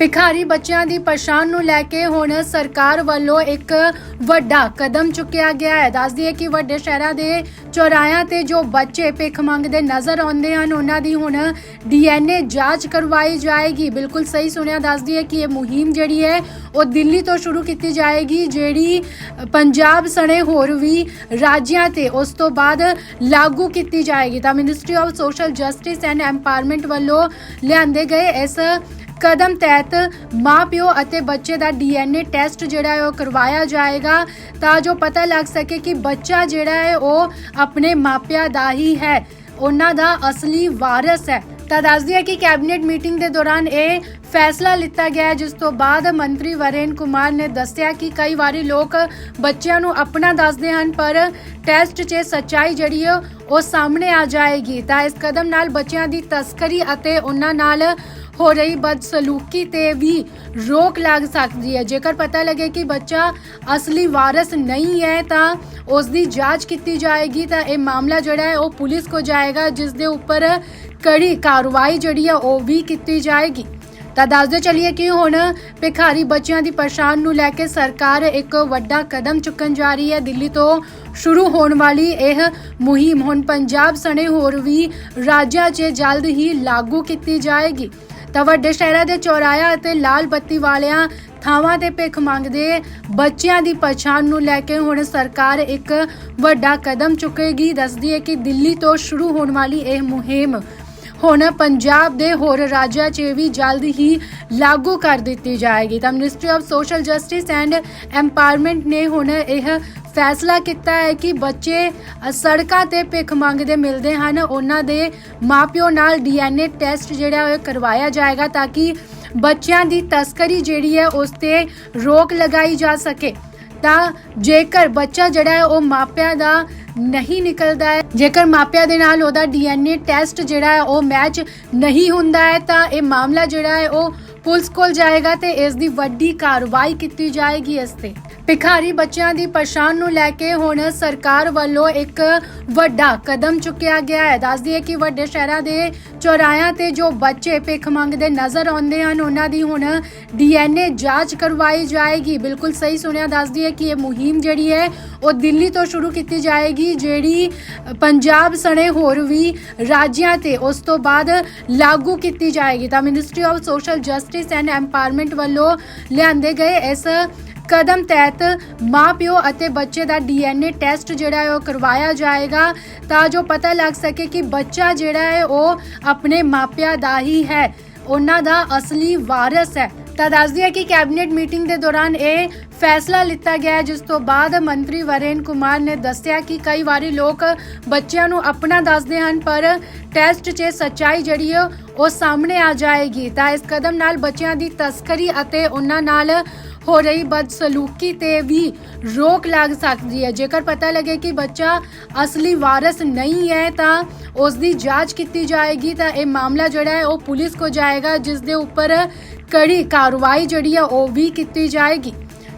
ਭਿਖਾਰੀ ਬੱਚਿਆਂ ਦੀ ਪਛਾਣ ਨੂੰ ਲੈ ਕੇ ਹੁਣ ਸਰਕਾਰ ਵੱਲੋਂ ਇੱਕ ਵੱਡਾ ਕਦਮ ਚੁੱਕਿਆ ਗਿਆ ਹੈ। ਦੱਸ ਦਈਏ ਕਿ ਵੱਡੇ ਸ਼ਹਿਰਾਂ ਦੇ ਚੌਰਾਹਿਆਂ ਤੇ ਜੋ ਬੱਚੇ ਭਿੱਖ ਮੰਗਦੇ ਨਜ਼ਰ ਆਉਂਦੇ ਹਨ, ਉਹਨਾਂ ਦੀ ਹੁਣ ਡੀਐਨਏ ਜਾਂਚ ਕਰਵਾਈ ਜਾਏਗੀ। ਬਿਲਕੁਲ ਸਹੀ ਸੁਣਿਆ, ਦੱਸ ਦਈਏ ਕਿ ਇਹ ਮੁਹਿੰਮ ਜਿਹੜੀ ਹੈ, ਉਹ ਦਿੱਲੀ ਤੋਂ ਸ਼ੁਰੂ ਕੀਤੀ ਜਾਏਗੀ, ਜਿਹੜੀ ਪੰਜਾਬ ਸਣੇ ਹੋਰ ਵੀ ਰਾਜਿਆਂ ਤੇ ਉਸ ਤੋਂ ਬਾਅਦ ਲਾਗੂ ਕੀਤੀ ਜਾਏਗੀ। ਤਾਂ ministry of social justice and empowerment ਵੱਲੋਂ ਲਿਆਂਦੇ ਗਏ ਇਸ ਕਦਮ ਤਹਿਤ ਮਾਪਿਓ ਅਤੇ ਬੱਚੇ ਦਾ ਡੀਐਨਏ ਟੈਸਟ ਜਿਹੜਾ ਹੈ ਉਹ ਕਰਵਾਇਆ ਜਾਏਗਾ, ਤਾਂ ਜੋ ਪਤਾ ਲੱਗ ਸਕੇ ਕਿ ਬੱਚਾ ਜਿਹੜਾ ਹੈ ਉਹ ਆਪਣੇ ਮਾਪਿਆਂ ਦਾ ਹੀ ਹੈ, ਉਹਨਾਂ ਦਾ ਅਸਲੀ ਵਾਰਸ ਹੈ। ਤਾਂ ਦੱਸਦੀ ਹੈ ਕਿ ਕੈਬਨਿਟ ਮੀਟਿੰਗ ਦੇ ਦੌਰਾਨ ਇਹ ਫੈਸਲਾ ਲਿੱਤਾ ਗਿਆ ਜਿਸ ਤੋਂ ਬਾਅਦ ਮੰਤਰੀ ਵਰੇਨ ਕੁਮਾਰ ਨੇ ਦੱਸਿਆ ਕਿ ਕਈ ਵਾਰੀ ਲੋਕ ਬੱਚਿਆਂ ਨੂੰ ਆਪਣਾ ਦੱਸਦੇ ਹਨ, ਪਰ ਟੈਸਟ 'ਚ ਸੱਚਾਈ ਜਿਹੜੀ ਹੈ ਉਹ ਸਾਹਮਣੇ ਆ ਜਾਏਗੀ। ਤਾਂ ਇਸ ਕਦਮ ਨਾਲ ਬੱਚਿਆਂ ਦੀ ਤਸਕਰੀ ਅਤੇ ਉਹਨਾਂ ਨਾਲ ਹੋ ਰਹੀ ਬਦਸਲੂਕੀ ਤੇ ਵੀ ਰੋਕ ਲੱਗ ਸਕਦੀ ਹੈ। ਜੇਕਰ ਪਤਾ ਲੱਗੇ ਕਿ ਬੱਚਾ ਅਸਲੀ ਵਾਰਸ ਨਹੀਂ ਹੈ, ਤਾਂ ਉਸ ਦੀ ਜਾਂਚ ਕੀਤੀ ਜਾਏਗੀ। ਤਾਂ ਇਹ ਮਾਮਲਾ ਜਿਹੜਾ ਹੈ, ਉਹ ਪੁਲਿਸ ਕੋ ਜਾਏਗਾ, ਜਿਸ ਦੇ ਉੱਪਰ ਕੜੀ ਕਾਰਵਾਈ ਜਿਹੜੀ ਹੈ ਉਹ ਵੀ ਕੀਤੀ ਜਾਏਗੀ। ਤਾਂ ਦੱਸਦੇ ਚੱਲੀਏ ਕਿ ਹੁਣ ਭਿਖਾਰੀ ਬੱਚਿਆਂ ਦੀ ਪਛਾਣ ਨੂੰ ਲੈ ਕੇ ਸਰਕਾਰ ਇੱਕ ਵੱਡਾ ਕਦਮ ਚੁੱਕਣ ਜਾ ਰਹੀ ਹੈ। ਦਿੱਲੀ ਤੋਂ ਸ਼ੁਰੂ ਹੋਣ ਵਾਲੀ ਇਹ ਮੁਹਿੰਮ ਹੁਣ ਪੰਜਾਬ ਸਣੇ ਹੋਰ ਵੀ ਰਾਜਾਂ 'ਚ ਜਲਦ ਹੀ ਲਾਗੂ ਕੀਤੀ ਜਾਏਗੀ। ਤਾਂ ਵੱਡੇ ਸ਼ਹਿਰਾਂ ਦੇ ਚੌਰਾਇਆ ਅਤੇ ਲਾਲ ਬੱਤੀ ਵਾਲਿਆਂ ਥਾਵਾਂ ਤੇ ਭਿੱਖ ਮੰਗਦੇ ਬੱਚਿਆਂ ਦੀ ਪਛਾਣ ਨੂੰ ਲੈ ਕੇ ਹੁਣ ਸਰਕਾਰ ਇੱਕ ਵੱਡਾ ਕਦਮ ਚੁੱਕੇਗੀ। ਦੱਸਦੀ ਹੈ ਕਿ ਦਿੱਲੀ ਤੋਂ ਸ਼ੁਰੂ ਹੋਣ ਵਾਲੀ ਇਹ ਮੁਹਿੰਮ ਹੁਣ ਪੰਜਾਬ ਦੇ ਹੋਰ ਰਾਜਾਂ 'ਚ ਵੀ ਜਲਦ ਹੀ ਲਾਗੂ ਕਰ ਦਿੱਤੀ ਜਾਏਗੀ। ਤਾਂ ministry of social justice and empowerment ਨੇ ਹੁਣ ਇਹ ਫੈਸਲਾ ਕੀਤਾ ਹੈ ਕਿ ਬੱਚੇ ਸੜਕਾਂ ਤੇ ਭਿੱਖ ਮੰਗਦੇ ਮਿਲਦੇ ਹਨ। ਉਹਨਾਂ ਦੇ ਮਾਪਿਓ ਨਾਲ ਡੀਐਨਏ ਟੈਸਟ ਜਿਹੜਾ ਉਹ ਕਰਵਾਇਆ ਜਾਏਗਾ ਤਾਂ ਕਿ ਬੱਚਿਆਂ ਦੀ ਤਸਕਰੀ ਜਿਹੜੀ ਹੈ ਉਸ ਤੇ ਰੋਕ ਲਗਾਈ ਜਾ ਸਕੇ। ਤਾਂ ਜੇਕਰ ਬੱਚਾ ਜਿਹੜਾ ਹੈ ਉਹ ਮਾਪਿਆਂ ਦਾ ਨਹੀਂ ਨਿਕਲਦਾ ਹੈ। ਜੇਕਰ ਮਾਪਿਆਂ ਦੇ ਨਾਲ ਉਹਦਾ ਡੀਐਨਏ ਟੈਸਟ ਜਿਹੜਾ ਹੈ, ਉਹ ਮੈਚ ਨਹੀਂ ਹੁੰਦਾ ਹੈ, ਤਾਂ ਇਹ ਮਾਮਲਾ ਜਿਹੜਾ ਹੈ, ਉਹ ਪੁਲਿਸ ਕੋਲ ਜਾਏਗਾ ਤੇ ਇਸ ਦੀ ਵੱਡੀ ਕਾਰਵਾਈ ਕੀਤੀ ਜਾਏਗੀ ਇਸ ਤੇ। ਭਿਖਾਰੀ ਬੱਚਿਆਂ ਦੀ ਪਛਾਣ ਨੂੰ ਲੈ ਕੇ ਹੁਣ ਸਰਕਾਰ ਵੱਲੋਂ ਇੱਕ ਵੱਡਾ ਕਦਮ ਚੁੱਕਿਆ ਗਿਆ ਹੈ। ਦੱਸ ਦਈਏ ਕਿ ਵੱਡੇ ਸ਼ਹਿਰਾਂ ਦੇ ਚੌਰਾਹਿਆਂ ਤੇ ਜੋ ਬੱਚੇ ਭਿੱਖ ਮੰਗਦੇ ਨਜ਼ਰ ਆਉਂਦੇ ਹਨ, ਉਹਨਾਂ ਦੀ ਹੁਣ ਡੀਐਨਏ ਜਾਂਚ ਕਰਵਾਈ ਜਾਏਗੀ। ਬਿਲਕੁਲ ਸਹੀ ਸੁਣਿਆ, ਦੱਸ ਦਈਏ ਕਿ ਇਹ ਮੁਹਿੰਮ ਜਿਹੜੀ ਹੈ, ਉਹ ਦਿੱਲੀ ਤੋਂ ਸ਼ੁਰੂ ਕੀਤੀ ਜਾਏਗੀ, ਜਿਹੜੀ ਪੰਜਾਬ ਸਣੇ ਹੋਰ ਵੀ ਰਾਜਿਆਂ ਤੇ ਉਸ ਤੋਂ ਬਾਅਦ ਲਾਗੂ ਕੀਤੀ ਜਾਏਗੀ। ਤਾਂ ministry of social justice and empowerment ਵੱਲੋਂ ਲਿਆਂਦੇ ਗਏ ਇਸ ਕਦਮ ਤਹਿਤ ਮਾਪਿਓ ਅਤੇ ਬੱਚੇ ਦਾ ਡੀਐਨਏ ਟੈਸਟ ਜਿਹੜਾ ਹੈ ਉਹ ਕਰਵਾਇਆ ਜਾਏਗਾ, ਤਾਂ ਜੋ ਪਤਾ ਲੱਗ ਸਕੇ ਕਿ ਬੱਚਾ ਜਿਹੜਾ ਹੈ ਉਹ ਆਪਣੇ ਮਾਪਿਆਂ ਦਾ ਹੀ ਹੈ। ਉਹਨਾਂ ਦਾ ਅਸਲੀ ਵਾਰਸ ਹੈ। ਤਾਂ ਦੱਸਦੀ ਹੈ ਕਿ ਕੈਬਨਿਟ ਮੀਟਿੰਗ ਦੇ ਦੌਰਾਨ ਇਹ ਫੈਸਲਾ ਲਿੱਤਾ ਗਿਆ ਜਿਸ ਤੋਂ ਬਾਅਦ ਮੰਤਰੀ ਵਰੇਨ ਕੁਮਾਰ ਨੇ ਦੱਸਿਆ ਕਿ ਕਈ ਵਾਰੀ ਲੋਕ ਬੱਚਿਆਂ ਨੂੰ ਆਪਣਾ ਦੱਸਦੇ ਹਨ, ਪਰ ਟੈਸਟ 'ਚ ਸੱਚਾਈ ਜਿਹੜੀ ਹੈ ਉਹ ਸਾਹਮਣੇ ਆ ਜਾਏਗੀ। ਤਾਂ ਇਸ ਕਦਮ ਨਾਲ ਬੱਚਿਆਂ ਦੀ ਤਸਕਰੀ ਅਤੇ ਉਹਨਾਂ ਨਾਲ ਹੋ ਰਹੀ ਬਦਸਲੂਕੀ ਤੇ ਵੀ ਰੋਕ ਲੱਗ ਸਕਦੀ ਹੈ। ਜੇਕਰ ਪਤਾ ਲੱਗੇ ਕਿ ਬੱਚਾ ਅਸਲੀ ਵਾਰਸ ਨਹੀਂ ਹੈ, ਤਾਂ ਉਸ ਦੀ ਜਾਂਚ ਕੀਤੀ ਜਾਏਗੀ। ਤਾਂ ਇਹ ਮਾਮਲਾ ਜਿਹੜਾ ਹੈ, ਉਹ ਪੁਲਿਸ ਕੋ ਜਾਏਗਾ, ਜਿਸ ਦੇ ਉੱਪਰ ਕੜੀ ਕਾਰਵਾਈ ਜਿਹੜੀ ਆ ਉਹ ਵੀ ਕੀਤੀ ਜਾਏਗੀ।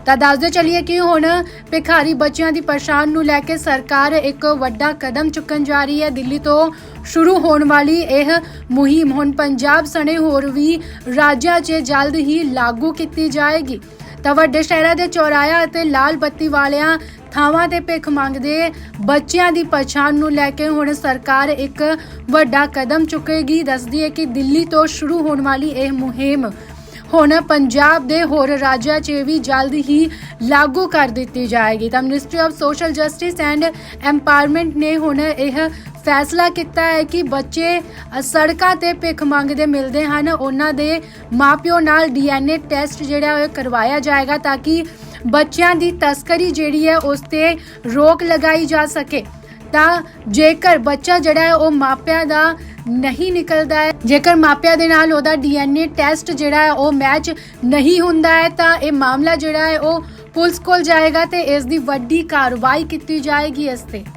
ਤਾਂ ਦੱਸਦੇ ਚੱਲੀਏ ਕਿ ਹੁਣ ਭਿਖਾਰੀ ਬੱਚਿਆਂ ਦੀ ਪਛਾਣ ਨੂੰ ਲੈ ਕੇ ਸਰਕਾਰ ਇੱਕ ਵੱਡਾ ਕਦਮ ਚੁੱਕਣ ਜਾ ਰਹੀ ਹੈ। ਦਿੱਲੀ ਤੋਂ ਸ਼ੁਰੂ ਹੋਣ ਵਾਲੀ ਇਹ ਮੁਹਿੰਮ ਹੁਣ ਪੰਜਾਬ ਸਣੇ ਹੋਰ ਵੀ ਰਾਜਾਂ 'ਚ ਜਲਦ ਹੀ ਲਾਗੂ ਕੀਤੀ ਜਾਏਗੀ। ਤਾਂ ਵੱਡੇ ਸ਼ਹਿਰਾਂ ਦੇ ਚੌਰਾਇਆ ਅਤੇ ਲਾਲ ਬੱਤੀ ਵਾਲਿਆਂ ਥਾਵਾਂ ਤੇ ਭਿੱਖ ਮੰਗਦੇ ਬੱਚਿਆਂ ਦੀ ਪਛਾਣ ਨੂੰ ਲੈ ਕੇ ਹੁਣ ਸਰਕਾਰ ਇੱਕ ਵੱਡਾ ਕਦਮ ਚੁੱਕੇਗੀ। ਦੱਸਦੀ ਹੈ ਕਿ ਦਿੱਲੀ ਤੋਂ ਸ਼ੁਰੂ ਹੋਣ ਵਾਲੀ ਇਹ ਮੁਹਿੰਮ ਹੁਣ ਪੰਜਾਬ ਦੇ ਹੋਰ ਰਾਜਾਂ 'ਚ ਵੀ ਜਲਦ ਹੀ ਲਾਗੂ ਕਰ ਦਿੱਤੀ ਜਾਏਗੀ। ਤਾਂ ministry of social justice and empowerment ਨੇ ਹੁਣ ਇਹ ਫੈਸਲਾ ਕੀਤਾ ਹੈ ਕਿ ਬੱਚੇ ਸੜਕਾਂ ਤੇ ਭਿੱਖ ਮੰਗਦੇ ਮਿਲਦੇ ਹਨ। ਉਹਨਾਂ ਦੇ ਮਾਪਿਓ ਨਾਲ ਡੀਐਨਏ ਟੈਸਟ ਜਿਹੜਾ ਉਹ ਕਰਵਾਇਆ ਜਾਏਗਾ ਤਾਂ ਕਿ ਬੱਚਿਆਂ ਦੀ ਤਸਕਰੀ ਜਿਹੜੀ ਹੈ ਉਸ ਤੇ ਰੋਕ ਲਗਾਈ ਜਾ ਸਕੇ। ਤਾਂ ਜੇਕਰ ਬੱਚਾ ਜਿਹੜਾ ਹੈ ਉਹ ਮਾਪਿਆਂ ਦਾ ਨਹੀਂ ਨਿਕਲਦਾ ਹੈ, ਜੇਕਰ ਮਾਪਿਆਂ ਦੇ ਨਾਲ ਉਹਦਾ ਡੀਐਨਏ ਟੈਸਟ ਜਿਹੜਾ ਹੈ ਉਹ ਮੈਚ ਨਹੀਂ ਹੁੰਦਾ ਹੈ, ਤਾਂ ਇਹ ਮਾਮਲਾ ਜਿਹੜਾ ਹੈ ਉਹ ਪੁਲਿਸ ਕੋਲ ਜਾਏਗਾ ਤੇ ਇਸ ਦੀ ਵੱਡੀ ਕਾਰਵਾਈ ਕੀਤੀ ਜਾਏਗੀ ਇਸ ਤੇ।